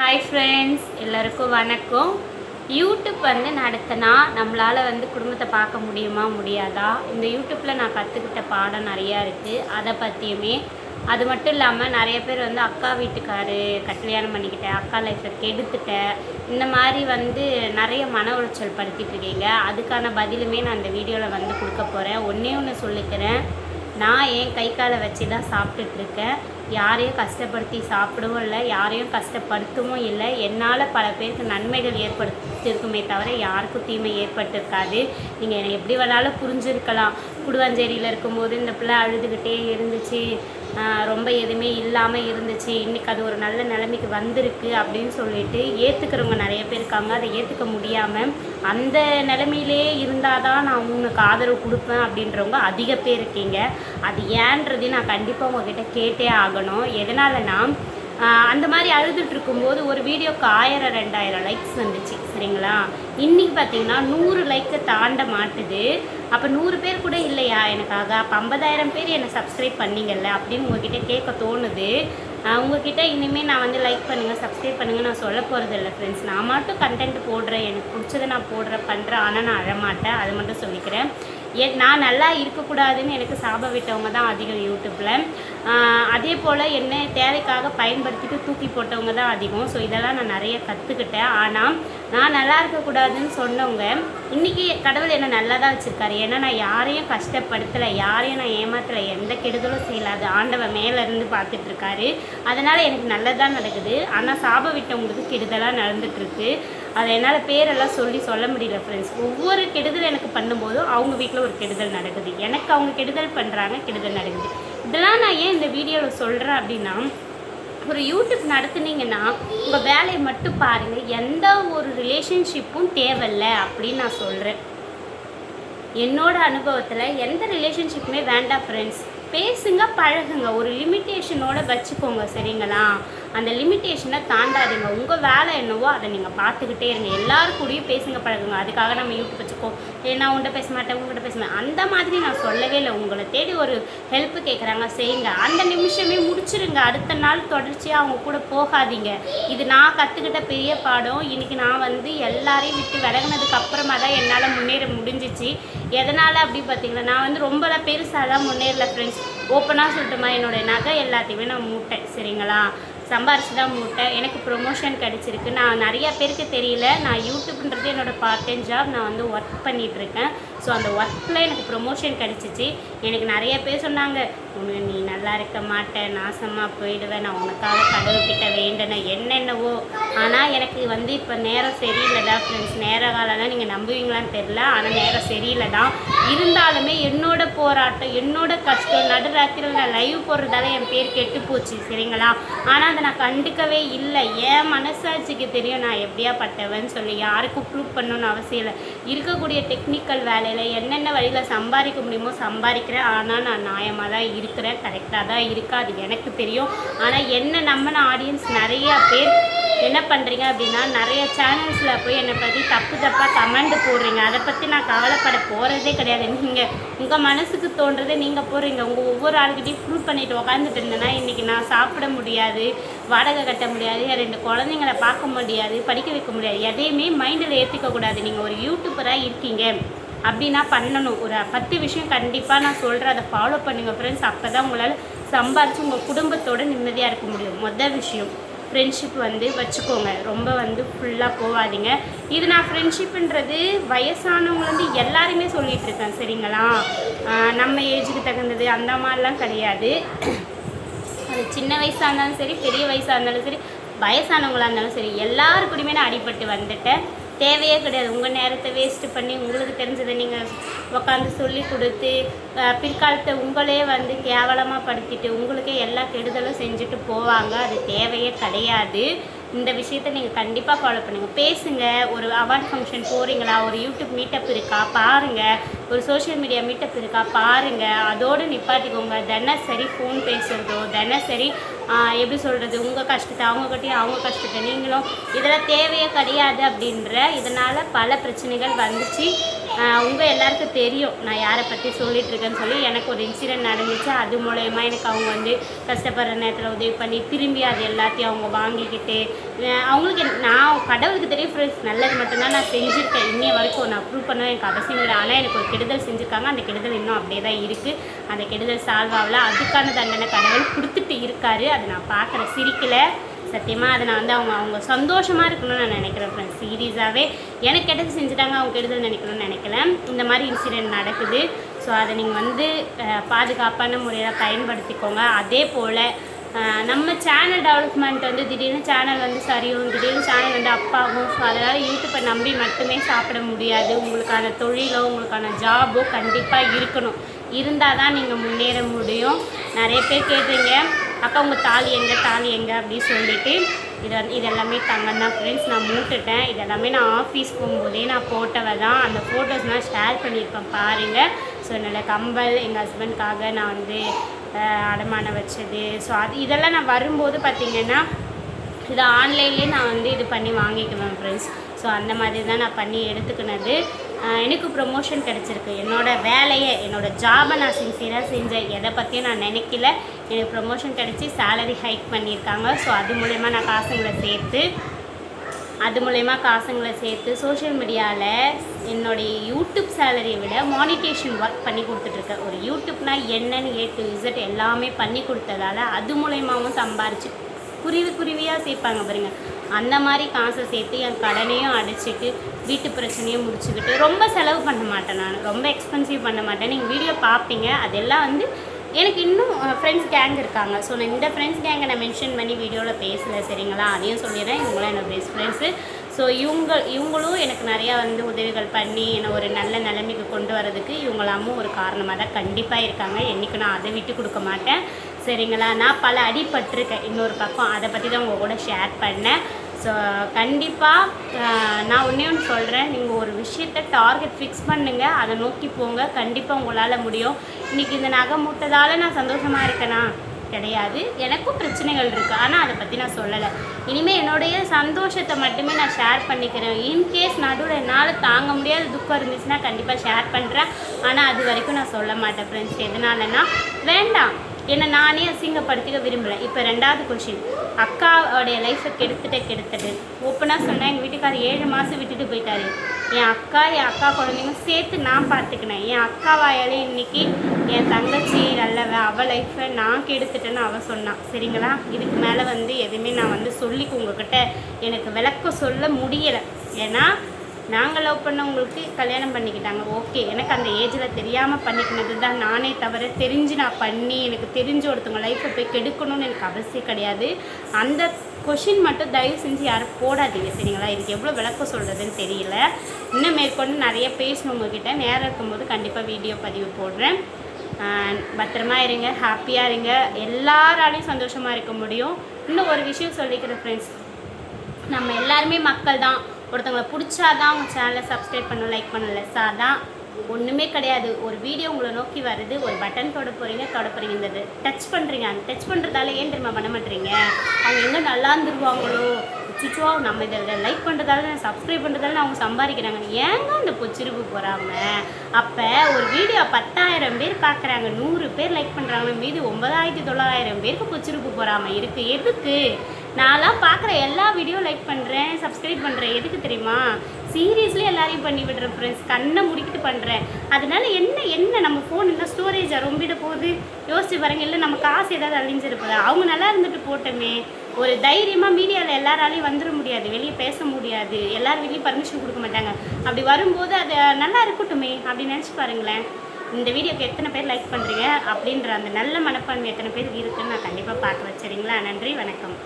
Hi friends எல்லாருக்கும் வணக்கம். YouTube வந்து நடத்தினா நம்மளால் வந்து குடும்பத்தை பார்க்க முடியுமா முடியாதா? இந்த யூடியூப்பில் நான் கற்றுக்கிட்ட பாடம் நிறையா இருக்குது அதை பற்றியுமே அது மட்டும் இல்லாமல் நிறைய பேர் வந்து அக்கா வீட்டுக்காரு கல்யாணம் பண்ணிக்கிட்டேன் அக்கா லைஃப்பை கெடுத்துட்டேன். இந்த மாதிரி வந்து நிறைய மன உளைச்சல் படுத்திட்டு இருக்கீங்க. அதுக்கான பதிலுமே நான் இந்த வீடியோவில் வந்து கொடுக்க போகிறேன் ஒன்றே ஒன்று சொல்லிக்கிறேன் நான் என் கை காலை வச்சு தான் சாப்பிட்டுட்ருக்கேன் யாரையும் கஷ்டப்படுத்தி சாப்பிடவும் இல்லை யாரையும் கஷ்டப்படுத்தவும் இல்லை. என்னால் பல பேருக்கு நன்மைகள் ஏற்படுத்திருக்குமே தவிர யாருக்கும் தீமை ஏற்பட்டிருக்காது. நீங்கள் என்னை எப்படி வேணாலும் புரிஞ்சிருக்கலாம். குடுவாஞ்சேரியில் இருக்கும்போது இந்த பிள்ளை அழுதுகிட்டே இருந்துச்சு. ரொம்ப எதுவுமே இல்லாமல் இருந்துச்சு. இன்றைக்கி அது ஒரு நல்ல நிலைமைக்கு வந்திருக்கு அப்படின்னு சொல்லிட்டு ஏற்றுக்கிறவங்க நிறைய பேர் இருக்காங்க. அதை ஏற்றுக்க முடியாமல் அந்த நிலைமையிலே இருந்தால் தான் நான் உனக்கு ஆதரவு கொடுப்பேன் அப்படின்றவங்க அதிக பேர் இருக்கீங்க. அது ஏன்றதையும் நான் கண்டிப்பாக உங்ககிட்ட கேட்டே ஆகணும். எதனாலனா அந்த மாதிரி அழுதுட்டு இருக்கும்போது ஒரு வீடியோக்கு ஆயிரம் ரெண்டாயிரம் லைக்ஸ் வந்துச்சு. சரிங்களா? இன்றைக்கி பார்த்தீங்கன்னா நூறு லைக்கை தாண்ட மாட்டுது. அப்போ நூறு பேர் கூட இல்லையா? எனக்காக. அப்போ ஐம்பதாயிரம் பேர் என்னை சப்ஸ்கிரைப் பண்ணிங்கல்ல? அப்படின்னு உங்ககிட்ட கேட்க தோணுது. உங்ககிட்ட இனிமேல் நான் வந்து லைக் பண்ணுங்கள் சப்ஸ்கிரைப் பண்ணுங்கள் நான் சொல்ல போகிறது இல்லை ஃப்ரெண்ட்ஸ் நான் மட்டும் கண்டென்ட் போடுறேன். எனக்கு பிடிச்சதை நான் போடுறேன் பண்ணுறேன் ஆனால் நான் அழமாட்டேன் அது மட்டும் சொல்லிக்கிறேன். என் நான் நல்லா இருக்கக்கூடாதுன்னு எனக்கு சாபம் விட்டவங்க தான் அதிகம் யூடியூப்பில் அதே போல் என்ன தேவைக்காக பயன்படுத்திட்டு தூக்கி போட்டவங்க தான் அதிகம். ஸோ இதெல்லாம் நான் நிறைய கற்றுக்கிட்டேன் ஆனால் நான் நல்லா இருக்கக்கூடாதுன்னு சொன்னவங்க இன்றைக்கி கடவுள் என்னை நல்லா தான் வச்சுருக்காரு. ஏன்னா நான் யாரையும் கஷ்டப்படுத்தலை யாரையும் நான் ஏமாத்தலை எந்த கெடுதலும் செய்யலாது. ஆண்டவன் மேலே இருந்து அதனால் எனக்கு நல்லதாக நடக்குது. ஆனால் சாபம் விட்டவங்களுக்கு கெடுதலாக நடந்துட்டுருக்கு அதை என்னால் பேரெல்லாம் சொல்லி சொல்ல முடியல ஃப்ரெண்ட்ஸ் ஒவ்வொரு கெடுதல் எனக்கு பண்ணும்போதும் அவங்க வீட்டில் ஒரு கெடுதல் நடக்குது. எனக்கு அவங்க கெடுதல் பண்ணுறாங்க கெடுதல் நடக்குது. இதெல்லாம் நான் ஏன் இந்த வீடியோவில் சொல்கிறேன் அப்படின்னா ஒரு யூடியூப் நடத்துனீங்கன்னா உங்கள் வேலையை மட்டும் பாருங்கள் எந்த ஒரு ரிலேஷன்ஷிப்பும் தேவையில்லை அப்படின்னு நான் சொல்கிறேன் என்னோடய அனுபவத்தில் எந்த ரிலேஷன்ஷிப்புமே வேண்டாம் ஃப்ரெண்ட்ஸ் பேசுங்க பழகுங்க. ஒரு லிமிட்டேஷனோட வச்சுக்கோங்க சரிங்களா? அந்த லிமிட்டேஷனை தாண்டாதீங்க. உங்கள் வேலை என்னவோ அதை நீங்கள் பார்த்துக்கிட்டே இருங்க. எல்லாரு கூடயும் பேசுங்க பழகுங்க. அதுக்காக நம்ம யூடியூப் வச்சுக்கோ ஏ நான் உன்கிட்ட பேச மாட்டேன் உங்கள்கிட்ட பேச மாட்டேன். அந்த மாதிரி நான் சொல்லவே இல்லை. உங்களை தேடி ஒரு ஹெல்ப் கேட்குறாங்க செய்யுங்க. அந்த நிமிஷமே முடிச்சிருங்க. அடுத்த நாள் தொடர்ச்சியாக அவங்க கூட போகாதீங்க. இது நான் கற்றுக்கிட்ட பெரிய பாடம். இன்றைக்கி நான் வந்து எல்லாரையும் விட்டு விலகினதுக்கு அப்புறமா தான் என்னால் முன்னேற முடிஞ்சிச்சு. எதனால் அப்படி பார்த்தீங்கன்னா நான் வந்து ரொம்பலாம் பெருசாலாம் முன்னேறல ஃப்ரெண்ட்ஸ் ஓப்பனாக சொல்லட்டுமா என்னோடய நகை எல்லாத்தையுமே நான் மூட்டேன். சரிங்களா? சம்பாரிச்சு தான் மூட்டேன் எனக்கு ப்ரொமோஷன் கிடச்சிருக்கு. நான் நிறையா பேருக்கு தெரியல. நான் யூடியூப்ன்றது என்னோடய பார்ட் டைம் ஜாப் நான் வந்து ஒர்க் பண்ணிகிட்ருக்கேன் ஸோ அந்த ஒர்க்கில் எனக்கு ப்ரொமோஷன் கிடச்சிச்சு. எனக்கு நிறைய பேர் சொன்னாங்க உனக்கு நீ நல்லா இருக்க மாட்டேன் நாசமாக போயிடுவேன் நான் உனக்காக கடவுள்கிட்ட வேண்டினேன் என்னென்னவோ. ஆனால் எனக்கு வந்து இப்போ நேரம் சரியில்லை தான் ஃப்ரெண்ட்ஸ் நேர காலம்லாம் நீங்கள் நம்புவீங்களான்னு தெரில ஆனால் நேரம் சரியில்லை தான். இருந்தாலுமே என்னோட போராட்டம் என்னோட கஷ்டம் நடுராத்திரியில் நான் லைவ் போடுறதால என் பேர் கெட்டு போச்சு சரிங்களா? ஆனால் அதை நான் கண்டுக்கவே இல்லை. என் மனசாட்சிக்கு தெரியும் நான் எப்படியா பட்டவன்னு சொல்லி யாருக்கும் ப்ரூவ் பண்ணணும்னு அவசியம் இல்லை. இருக்கக்கூடிய டெக்னிக்கல் வேலை வேலையில் என்னென்ன வழியில் சம்பாதிக்க முடியுமோ சம்பாதிக்கிறேன். ஆனால் நான் நியாயமாக தான் இருக்கிறேன் கரெக்டாக தான் இருக்காது. அது எனக்கு தெரியும். ஆனால் என்ன நம்பின ஆடியன்ஸ் நிறையா பேர் என்ன பண்ணுறீங்க அப்படின்னா நிறைய சேனல்ஸில் போய் என்னை பற்றி தப்பு தப்பாக கமெண்ட் போடுறீங்க. அதை பற்றி நான் கவலைப்பட போகிறதே கிடையாது. நீங்கள் உங்கள் மனசுக்கு தோன்றதை நீங்கள் போடுறீங்க. உங்கள் ஒவ்வொரு ஆளுக்கிட்டையும் ப்ரூவ் பண்ணிட்டு உக்காந்துட்டு இருந்தேன்னா இன்றைக்கி நான் சாப்பிட முடியாது வாடகை கட்ட முடியாது ரெண்டு குழந்தைங்கள பார்க்க முடியாது படிக்க வைக்க முடியாது. எதையுமே மைண்டில் ஏற்றிக்க கூடாது. நீங்கள் ஒரு யூடியூபராக இருக்கீங்க. அப்படின்னா பண்ணணும் ஒரு பத்து விஷயம் கண்டிப்பாக நான் சொல்கிறேன் அதை ஃபாலோ பண்ணுங்கள் ஃப்ரெண்ட்ஸ் அப்போ தான் உங்களால் சம்பாரித்து உங்கள் குடும்பத்தோடு நிம்மதியாக இருக்க முடியும். மொதல் விஷயம் ஃப்ரெண்ட்ஷிப் வந்து வச்சுக்கோங்க. ரொம்ப வந்து ஃபுல்லாக போகாதீங்க. இது நான் ஃப்ரெண்ட்ஷிப்புன்றது வயசானவங்க வந்து எல்லாருமே சொல்லிகிட்டு இருக்கேன். சரிங்களா? நம்ம ஏஜுக்கு தகுந்தது அந்த மாதிரிலாம் கிடையாது. அது சின்ன வயசாக இருந்தாலும் சரி பெரிய வயசாக இருந்தாலும் சரி வயசானவங்களாக இருந்தாலும் சரி எல்லாரு நான் அடிபட்டு வந்துட்டேன். தேவையே கிடையாது. உங்கள் நேரத்தை வேஸ்ட்டு பண்ணி உங்களுக்கு தெரிஞ்சதை நீங்கள் உட்காந்து சொல்லி கொடுத்து பிற்காலத்தை உங்களே வந்து கேவலமாக படுத்திட்டு உங்களுக்கே எல்லா கெடுதலும் செஞ்சுட்டு போவாங்க. அது தேவையே கிடையாது. இந்த விஷயத்தை நீங்கள் கண்டிப்பாக ஃபாலோ பண்ணுங்கள் பேசுங்க. ஒரு அவார்ட் ஃபங்க்ஷன் போகிறீங்களா ஒரு யூடியூப் மீட்டப் இருக்கா? பாருங்கள் ஒரு சோஷியல் மீடியா மீட்டப் இருக்கா? பாருங்கள் அதோடு நிப்பாட்டிக்கோங்க. தினசரி ஃபோன் பேசுகிறதோ தினசரி எப்படி சொல்கிறது உங்கள் கஷ்டத்தை அவங்க அவங்க கஷ்டத்தை நீங்களும் இதெல்லாம் தேவையே கிடையாது அப்படின்ற இதனால் பல பிரச்சனைகள் வந்துச்சு. உங்கள் எல்லாருக்கும் தெரியும். நான் யாரை பற்றி சொல்லிட்டு இருக்கேன்னு சொல்லி எனக்கு ஒரு இன்சிடென்ட் நடந்துச்சு. அது மூலயமா எனக்கு அவங்க வந்து கஷ்டப்படுற நேரத்தில் உதவி பண்ணி திரும்பி அது எல்லாத்தையும் அவங்க வாங்கிக்கிட்டு அவங்களுக்கு என்ன- நான் கடவுளுக்கு தெரியும் ஃப்ரெண்ட்ஸ் நல்லது மட்டும்தான் நான் செஞ்சுருக்கேன். இன்னைய வரைக்கும் நான் ப்ரூவ் பண்ண எனக்கு அவசியம் இல்லை ஆனால் எனக்கு ஒரு கெடுதல் செஞ்சுருக்காங்க. அந்த கெடுதல் இன்னும் அப்படியே தான் இருக்குது அந்த கெடுதல் சால்வ் ஆகல. அதுக்கான தண்டனை கடவுள் கொடுத்துட்டு இருக்காரு. அதை நான் பார்க்குறேன். சிரிக்கலை. சத்தியமாக அதை நான் வந்து அவங்க அவங்க சந்தோஷமாக இருக்கணும்னு நான் நினைக்கிறேன் ஃப்ரெண்ட்ஸ் சீரியஸாகவே எனக்கு கெட்டது செஞ்சுட்டாங்க அவங்க கெடுதல் நினைக்கணும்னு நினைக்கல. இந்த மாதிரி இன்சிடென்ட் நடக்குது. ஸோ அதை நீங்கள் வந்து பாதுகாப்பான முறையில் பயன்படுத்திக்கோங்க. அதே போல் நம்ம சேனல் டெவலப்மெண்ட் வந்து திடீர்னு சேனல் வந்து சரியும் திடீர்னு சேனல் வந்து அப்பாகும் ஸோ அதனால் யூடியூப்பை நம்பி மட்டுமே சாப்பிட முடியாது. உங்களுக்கான தொழிலோ உங்களுக்கான ஜாபோ கண்டிப்பாக இருக்கணும். இருந்தால் தான் நீங்கள் முன்னேற முடியும். நிறைய பேர் கேட்டீங்க அக்கா உங்கள் தாலி எங்கே தாலி எங்கே அப்படின்னு சொல்லிட்டு இது வந்து இதெல்லாமே தங்கம் தான் ஃப்ரெண்ட்ஸ் நான் மூட்டுட்டேன். இது எல்லாமே நான் ஆஃபீஸ் போகும்போதே நான் போட்டவை தான். அந்த ஃபோட்டோஸ்லாம் ஷேர் பண்ணியிருப்பேன் பாருங்கள் ஸோ என்னோடய கம்பல் எங்கள் ஹஸ்பண்ட்காக நான் வந்து அடமானம் வச்சது. ஸோ அது இதெல்லாம் நான் வரும்போது பார்த்திங்கன்னா இது ஆன்லைன்லேயே நான் வந்து இது பண்ணி வாங்கிக்குவேன் ஃப்ரெண்ட்ஸ் ஸோ அந்த மாதிரி தான் நான் பண்ணி எடுத்துக்கினது. எனக்கு ப்ரொமோஷன் கிடச்சிருக்கு. என்னோடய வேலையை என்னோடய ஜாபை நான் சின்சியராக செஞ்சேன். எதை பற்றியும் நான் நினைக்கல. எனக்கு ப்ரொமோஷன் கிடச்சி சேலரி ஹைக் பண்ணியிருக்காங்க. ஸோ அது மூலயமா நான் காசுங்களை சேர்த்து அது மூலயமா காசுங்களை சேர்த்து சோஷியல் மீடியாவில் என்னுடைய யூடியூப் சேலரியை விட மானிட்டேஷன் ஒர்க் பண்ணி கொடுத்துட்ருக்கேன். ஒரு யூடியூப்னா என்னன்னு ஏ டு இசட் எல்லாமே பண்ணி கொடுத்ததால அது மூலயமாவும் சம்பாரிச்சு குருவி குருவியாக சேர்ப்பாங்க பாருங்கள் அந்த மாதிரி காசை சேர்த்து என் கடனையும் அடைச்சிட்டு வீட்டு பிரச்சனையும் முடிச்சுக்கிட்டு ரொம்ப செலவு பண்ண மாட்டேன் நான். ரொம்ப எக்ஸ்பென்சிவ் பண்ண மாட்டேன். நீங்கள் வீடியோ பார்ப்பீங்க அதெல்லாம் வந்து எனக்கு இன்னும் ஃப்ரெண்ட்ஸ் கேங் இருக்காங்க. ஸோ நான் இந்த ஃப்ரெண்ட்ஸ் கேங்கை நான் மென்ஷன் பண்ணி வீடியோவில் பேசலை சரிங்களா? அதையும் சொல்லிடுறேன். இவங்களாம் என்னோட பெஸ்ட் ஃப்ரெண்ட்ஸு ஸோ இவங்க இவங்களும் எனக்கு நிறையா வந்து உதவிகள் பண்ணி என்னை ஒரு நல்ல நிலைமைக்கு கொண்டு வரதுக்கு இவங்களாமும் ஒரு காரணமாக தான் கண்டிப்பாக இருக்காங்க. என்றைக்கு நான் அதை விட்டு கொடுக்க மாட்டேன். சரிங்களா? நான் பல அடிபட்டிருக்கேன் இன்னொரு பக்கம் அதை பற்றி தான் உங்கள் கூட ஷேர் பண்ணேன். ஸோ கண்டிப்பாக நான் ஒன்றே ஒன்று சொல்கிறேன் நீங்கள் ஒரு விஷயத்தை டார்கெட் ஃபிக்ஸ் பண்ணுங்கள் அதை நோக்கி போங்க. கண்டிப்பாக உங்களால் முடியும். இன்றைக்கி இந்த நகை மூட்டதால் நான் சந்தோஷமாக இருக்கேனா? கிடையாது. எனக்கும் பிரச்சனைகள் இருக்குது ஆனால் அதை பற்றி நான் சொல்லலை. இனிமேல் என்னுடைய சந்தோஷத்தை மட்டுமே நான் ஷேர் பண்ணிக்கிறேன். இன்கேஸ் நடுவில் என்னால் தாங்க முடியாத துக்கம் இருந்துச்சுன்னா கண்டிப்பாக ஷேர் பண்ணுறேன் ஆனால் அது வரைக்கும் நான் சொல்ல மாட்டேன் ஃப்ரெண்ட்ஸ் எதனாலன்னா வேண்டாம். என்னை நானே அசிங்கப்படுத்திக்க விரும்புகிறேன் இப்போ ரெண்டாவது கொஷின் அக்காவோடைய லைஃப்பை கெடுத்துட்டு கெடுத்துட்டு. ஓப்பனாக சொன்னேன் எங்கள் வீட்டுக்காரர் ஏழு மாதம் விட்டுட்டு போயிட்டாரு. என் அக்கா என் அக்கா குழந்தைங்க சேர்த்து நான் பார்த்துக்கினேன் என் அக்கா வாயாலே இன்னைக்கு என் தங்கச்சி நல்லவ அவள் லைஃப்பை நான் கெடுத்துட்டேன்னு அவள் சொன்னான் சரிங்களா? இதுக்கு மேலே வந்து எதுவுமே நான் வந்து சொல்லி உங்ககிட்ட எனக்கு விளக்கம் சொல்ல முடியலை. ஏன்னா நாங்கள் லவ் பண்ணவங்களுக்கு கல்யாணம் பண்ணிக்கிட்டாங்க. ஓகே எனக்கு அந்த ஏஜில் தெரியாமல் பண்ணிக்கினது தான் நானே தவிர தெரிஞ்சு நான் பண்ணி எனக்கு தெரிஞ்ச ஒருத்தவங்க லைஃப்பை போய் கெடுக்கணும்னு எனக்கு அவசியம் கிடையாது. அந்த கொஷின் மட்டும் தயவு செஞ்சு யாரும் போடாதீங்க சரிங்களா? இதுக்கு எவ்வளோ விளக்கம் சொல்கிறதுன்னு தெரியல. இன்னும் மேற்கொண்டு நிறைய பேசணும் உங்ககிட்ட. நேரம் இருக்கும்போது கண்டிப்பாக வீடியோ பதிவு போடுறேன். பத்திரமா இருங்க ஹாப்பியாக இருங்க. எல்லாராலையும் சந்தோஷமாக இருக்க முடியும். இன்னும் ஒரு விஷயம் சொல்லிக்கிறேன் ஃப்ரெண்ட்ஸ் நம்ம எல்லாருமே மக்கள் தான் ஒருத்தவங்களை பிடிச்சாதான் அவங்க சேனலை சப்ஸ்கிரைப் பண்ணணும் லைக் பண்ணல சார் தான் ஒன்றுமே கிடையாது. ஒரு வீடியோ உங்களை நோக்கி வருது. ஒரு பட்டன் தொட போகிறீங்க தொட போகிறீங்க இந்த டச் பண்ணுறீங்க அந்த டச் பண்ணுறதால ஏன் திரும்ப பண்ண மாட்டீங்க? அவங்க எங்கே நல்லா இருந்துருவாங்களோ சுச்சோ நம்ம இதில் லைக் பண்ணுறதால சப்ஸ்கிரைப் பண்ணுறதால அவங்க சம்பாதிக்கிறாங்க. ஏங்க அந்த பொச்சிருப்பு போகிறாம அப்போ ஒரு வீடியோ பத்தாயிரம் பேர் பார்க்குறாங்க நூறு பேர் லைக் பண்ணுறாங்க மீது ஒன்பதாயிரத்தி தொள்ளாயிரம் பேருக்கு பொச்சிருப்பு போகிறாம இருக்குது எதுக்கு? நான்லாம் பார்க்குற எல்லா வீடியோ லைக் பண்ணுறேன் சப்ஸ்கிரைப் பண்ணுறேன் எதுக்கு தெரியுமா? சீரியஸ்லி எல்லாரையும் பண்ணி விடுறேன் ஃப்ரெண்ட்ஸ் கண்ணை முடிக்கிட்டு பண்ணுறேன் அதனால என்ன என்ன நம்ம ஃபோன் என்ன ஸ்டோரேஜை ரொம்பிட போகுது? யோசிச்சு பாருங்க. இல்லை நம்ம காசு ஏதாவது அழிஞ்சிருப்பதா அவங்க நல்லா இருந்துட்டு போட்டோமே. ஒரு தைரியமாக மீடியாவில் எல்லாராலையும் வந்துட முடியாது. வெளியே பேச முடியாது. எல்லோரும் வெளியே பர்மிஷன் கொடுக்க மாட்டாங்க. அப்படி வரும்போது அது நல்லா இருக்கட்டுமே அப்படி நினச்சி பாருங்களேன். இந்த வீடியோக்கு எத்தனை பேர் லைக் பண்ணுறீங்க அப்படின்ற அந்த நல்ல மனப்பான்மை எத்தனை பேர் இருக்குன்னு நான் கண்டிப்பாக பார்க்குறேன் சரிங்களா? நன்றி வணக்கம்.